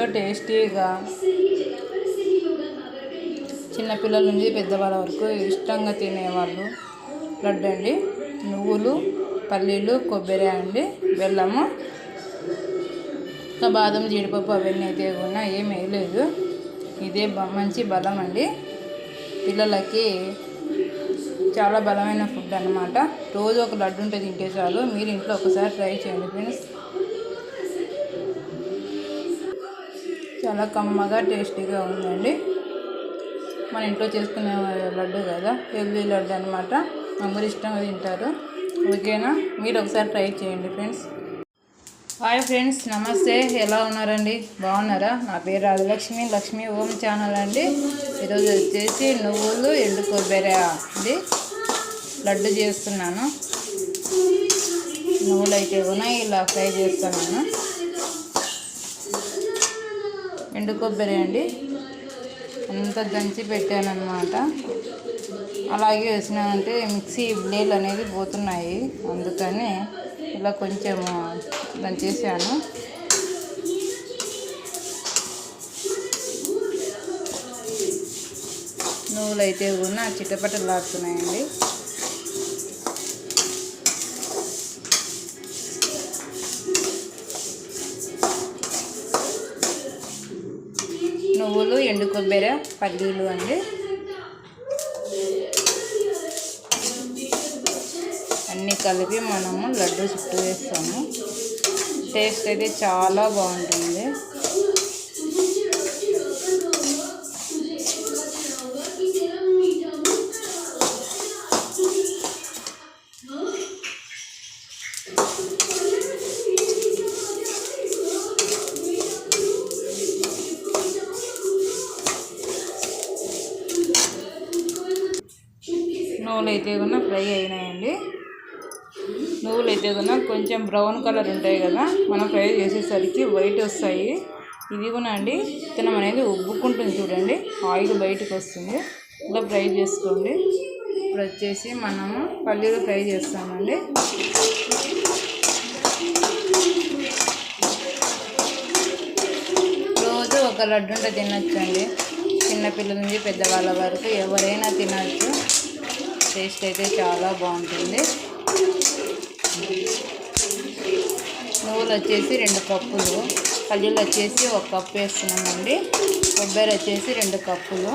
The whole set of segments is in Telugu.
ఎంతో టేస్టీగా చిన్నపిల్లల నుంచి పెద్దవాళ్ళ వరకు ఇష్టంగా తినేవాళ్ళు. లడ్డు అండి నువ్వులు పల్లీలు కొబ్బరి అండి బెల్లము ఇంకా బాదం జీడిపప్పు అవన్నీ అయితే కూడా ఏం వేయలేదు. ఇదే బ- మంచి బలం అండి. పిల్లలకి చాలా బలమైన ఫుడ్ అనమాట రోజు ఒక లడ్డు ఉంటే తింటే చాలు. మీరు ఇంట్లో ఒకసారి ట్రై చేయండి ఫ్రెండ్స్. చాలా కమ్మగా టేస్టీగా ఉందండి. మన ఇంట్లో చేసుకునే లడ్డు కదా హెల్దీ లడ్డు అనమాట అందరు ఇష్టంగా తింటారు. ఓకేనా? మీరు ఒకసారి ట్రై చేయండి ఫ్రెండ్స్. హాయ్ ఫ్రెండ్స్ నమస్తే. ఎలా ఉన్నారండి? బాగున్నారా? నా పేరు రాజలక్ష్మి లక్ష్మి ఓం ఛానల్ అండి. ఈరోజు వచ్చేసి నువ్వులు ఎండు కొబ్బరి లడ్డు చేస్తున్నాను. నువ్వులు అయితే ఉన్నాయి ఇలా ఫ్రై చేస్తున్నాను. ఎండు కొబ్బరి అండి. అంతా దంచి పెట్టాను అనమాట అలాగే వేసినామంటే మిక్సీ నీళ్ళు అనేది పోతున్నాయి. అందుకని ఇలా కొంచెం దంచేసాను నువ్వులు అయితే కూడా చిట్టపట్టలాడుతున్నాయండి నువ్వులు ఎండు కొబ్బరి పల్లీలు అండి. అన్నీ కలిపి మనము లడ్డు చుట్టూ వేస్తాము. టేస్ట్ అయితే చాలా బాగుంటుంది. నువ్వులు అయితే కూడా ఫ్రై అయినాయండి. నువ్వులు అయితే కూడా కొంచెం బ్రౌన్ కలర్ ఉంటాయి కదా మనం ఫ్రై చేసేసరికి వైట్ వస్తాయి. ఇది కూడా అండి విత్తనం అనేది ఉబ్బుకుంటుంది చూడండి ఆయిల్ బయటకు వస్తుంది. ఇలా ఫ్రై చేసుకోండి. ఇప్పుడు వచ్చేసి మనము పల్లీలు ఫ్రై చేస్తామండి. రోజు ఒక లడ్డు ఉంటే తినొచ్చండి. చిన్నపిల్లల నుంచి పెద్దవాళ్ళ వరకు ఎవరైనా తినచ్చు. టేస్ట్ అయితే చాలా బాగుంటుంది. నువ్వులు వచ్చేసి రెండు కప్పులు. పల్లీలు వచ్చేసి ఒక కప్పు వేస్తున్నామండి. కొబ్బరి వచ్చేసి రెండు కప్పులు.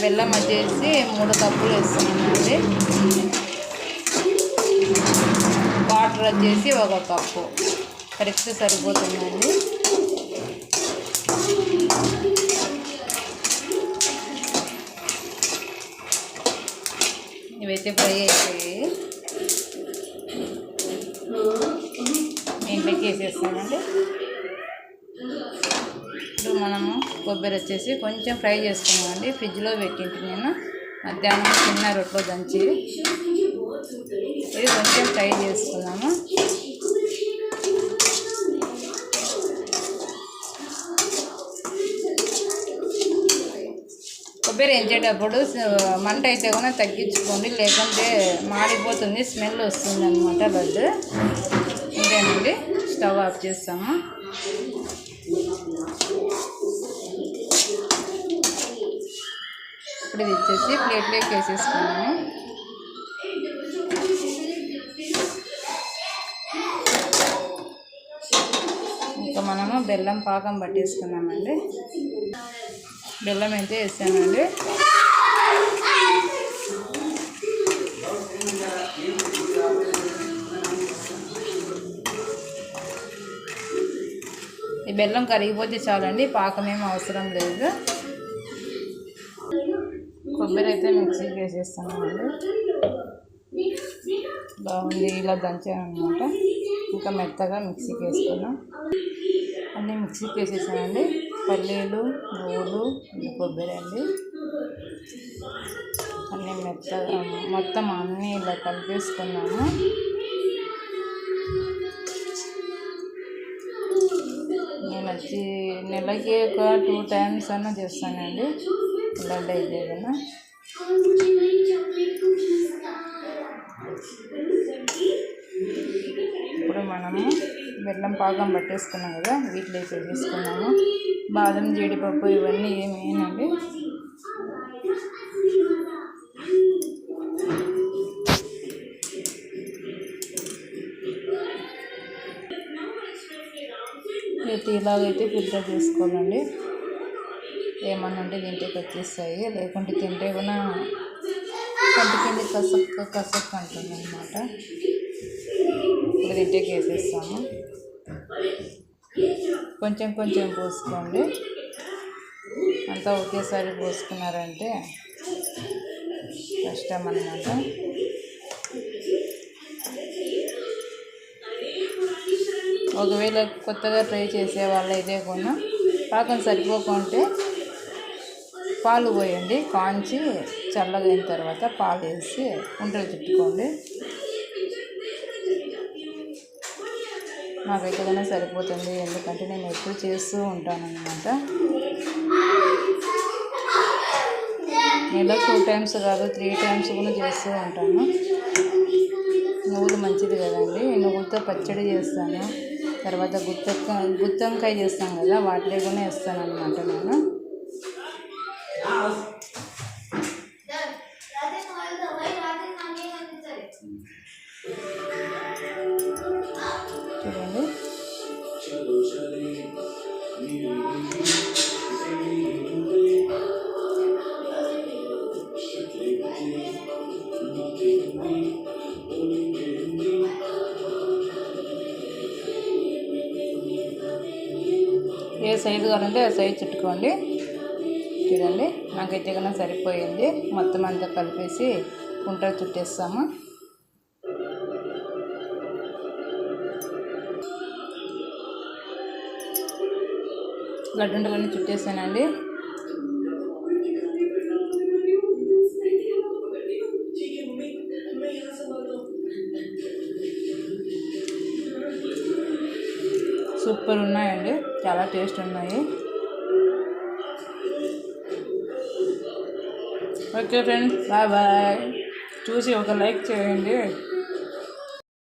బెల్లం వచ్చేసి మూడు కప్పులు వేస్తున్నామండి. వాటర్ వచ్చేసి ఒక కప్పు. కరెక్ట్ సరిపోతుందండి. ఇవైతే ఫ్రై అయిపోయాయి పెట్టి వేసేస్తామండి ఇప్పుడు మనము కొబ్బరి వచ్చేసి కొంచెం ఫ్రై చేసుకున్నామండి. ఫ్రిడ్జ్లో పెట్టింటి నేను. మధ్యాహ్నం చిన్న రొట్టెలో దంచి ఇది కొంచెం ఫ్రై చేసుకున్నాము. కొబ్బరి చేసేటప్పుడు మంట అయితే కూడా తగ్గించుకోండి. లేకుంటే మాడిపోతుంది స్మెల్ వస్తుంది అనమాట లడ్డు ఇంతేనండి స్టవ్ ఆఫ్ చేస్తాము. ఇప్పుడు ఇది ఇచ్చేసి ప్లేట్లోకి వేసేసుకున్నాము. ఇంకా మనము బెల్లం పాకం పట్టేసుకున్నామండి బెల్లం అయితే వేసానండి. ఈ బెల్లం కరిగిపోతే చాలండి పాకం ఏం అవసరం లేదు. కొబ్బరి అయితే మిక్సీకి వేసేస్తామండి బాగుంది ఇలా దంచాను ఇంకా మెత్తగా మిక్సీకి వేసుకున్నాం అన్నీ మిక్సీకి వేసేసానండి పల్లీలు నువ్వులు కొబ్బరి అండి. అన్నీ మెత్తగా మొత్తం అన్నీ ఇలా కలిపేసుకున్నాము. నేను వచ్చి నెలకి ఒక టూ టైమ్స్ అన్నా చేస్తానండి. బ్లడ్ అయితే కదా ఇప్పుడు మనము బెల్లం పాకం పట్టేసుకున్నాం కదా వీటిలో అయితే తీసుకున్నాము బాదం జీడిపప్పు ఇవన్నీ ఏమేనండి? అయితే ఇలాగైతే ఫిల్టర్ చేసుకోవాలండి. ఏమన్నా ఉంటే తింటే వచ్చేస్తాయి లేకుంటే తింటే కూడా కంటికింది కసక్క కసక్క అంటుంది అనమాట ఇప్పుడు తింటే వేసేస్తాము కొంచెం కొంచెం పోసుకోండి. అంతా ఒకేసారి పోసుకున్నారంటే కష్టం అన్నమాట. ఒకవేళ కొత్తగా ట్రై చేసే వాళ్ళైతే కూడా పాకం సరిపోకుంటే పాలు పోయండి. కాంచి చల్లగా అయిన తర్వాత పాలు వేసి ఉండలు చుట్టుకోండి. నాకు ఎక్కడైనా సరిపోతుంది. ఎందుకంటే నేను ఎక్కువ చేస్తూ ఉంటాను అనమాట నెల టూ టైమ్స్ కాదు త్రీ టైమ్స్ కూడా చేస్తూ ఉంటాను. నువ్వులు మంచిది కదండి. నువ్వులతో పచ్చడి చేస్తాను. తర్వాత గుత్త గుత్తంకాయ చేస్తాం కదా వాటిలో కూడా వేస్తాను అనమాట నేను. ఏ సైజు కావాలంటే ఆ సైజు చుట్టుకోండి. చూడండి నాకైతే కన్నా సరిపోయింది. మొత్తం అంతా కలిపేసి కుంటలు చుట్టేస్తాము. లడ్డుండలన్నీ చుట్టేసానండి. సూపర్ ఉన్నాయండి చాలా టేస్ట్ ఉన్నాయి ఓకే ఫ్రెండ్స్ బాయ్ బాయ్. చూసి ఒక లైక్ చేయండి.